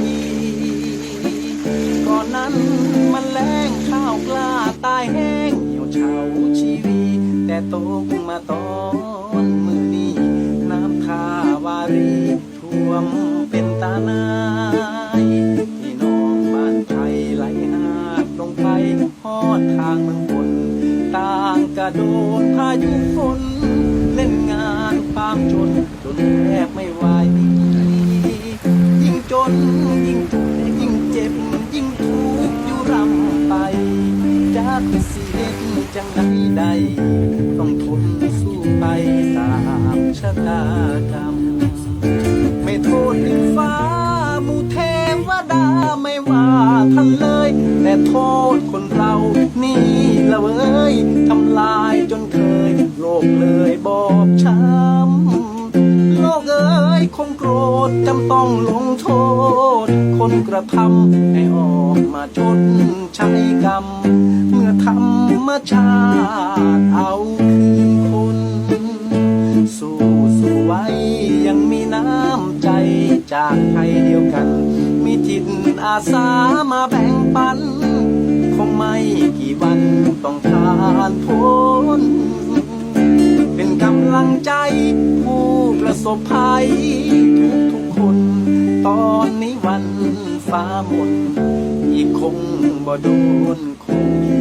ดี ก่อนนั้นมันแรงข้าวกล้าตายแห้งเหี่ยวเฉาชีวี แต่ตกมาตอนมือนี้ น้ำทาวารีท่วมเป็นตาหน้องบ้าอดทางเมืองฝนต่างกระโดดพายุฝนเล่นงานความจนจนแทบไม่ไหว จากสิเด็ดจังใดใดต้องทนสู้ไปตามชะตากรรมไม่โทษดินฟ้ามูเทวดาไม่ว่าท่านเลย แต่โทษคนเรานี่ละเว้ยทำลายจนเคย โลกเลยบอบช้ำโลกเอ้ยคงโกรธจำต้องลงโทษ คนกระทำให้ออกมาชดใช้กรรมเมื่อ มชาติเอาคืนคนสู้สู้ไว้ยังมีน้ำใจจากไทยเดียวกัน มีจิตอาสามาแบ่งปัน คงไม่กี่วันต้องผ่านพ้นเป็นกำลังใจผู้ประสบภัย ทุกทุกๆคน ตอนนี้วันฟ้ามดอีกคงบ่โดนคง